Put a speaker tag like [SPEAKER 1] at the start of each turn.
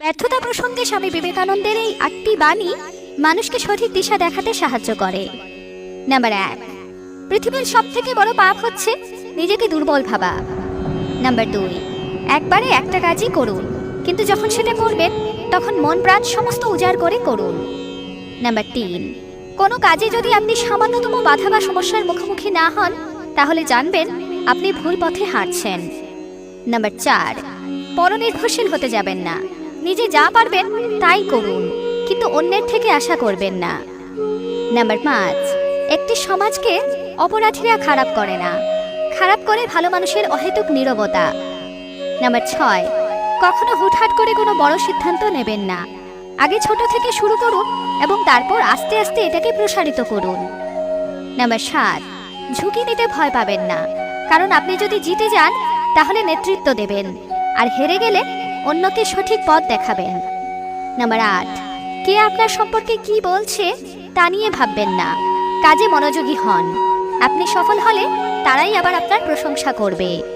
[SPEAKER 1] ব্যর্থতা প্রসঙ্গে স্বামী বিবেকানন্দের এই আটটি বাণী মানুষকে সঠিক দিশা দেখাতে সাহায্য করে। নাম্বার এক, পৃথিবীর সব থেকে বড় পাপ হচ্ছে নিজেকে দুর্বল ভাবা। নাম্বার দুই, একবারে একটা কাজই করুন, কিন্তু যখন সেটা করবেন, তখন মন প্রাণ সমস্ত উজাড় করে করুন। নাম্বার তিন, কোনো কাজে যদি আপনি সামান্যতম বাধা বা সমস্যার মুখোমুখি না হন, তাহলে জানবেন আপনি ভুল পথে হাঁটছেন। নাম্বার চার, পরনির্ভরশীল হতে যাবেন না। নিজে যা পারবেন তাই করুন, কিন্তু অন্যের থেকে আশা করবেন না। নাম্বার পাঁচ, একটি সমাজকে অপরাধীরা খারাপ করে না। খারাপ করে ভালো মানুষের অহেতুক নীরবতা। নাম্বার ছয়, কখনো হুটহাট করে কোনো বড় সিদ্ধান্ত নেবেন না। আগে ছোট থেকে শুরু করুন এবং তারপর আস্তে আস্তে এটাকে প্রসারিত করুন। নাম্বার সাত, ঝুঁকি নিতে ভয় পাবেন না। কারণ আপনি যদি জিতে যান, তাহলে নেতৃত্ব দেবেন। আর হেরে গেলে অন্যকে সঠিক পথ দেখাবেন। নাম্বার আট, কে আপনার সম্পর্কে কি বলছে তা নিয়ে ভাববেন না। কাজে মনোযোগী হন। আপনি সফল হলে তারাই আবার আপনার প্রশংসা করবে।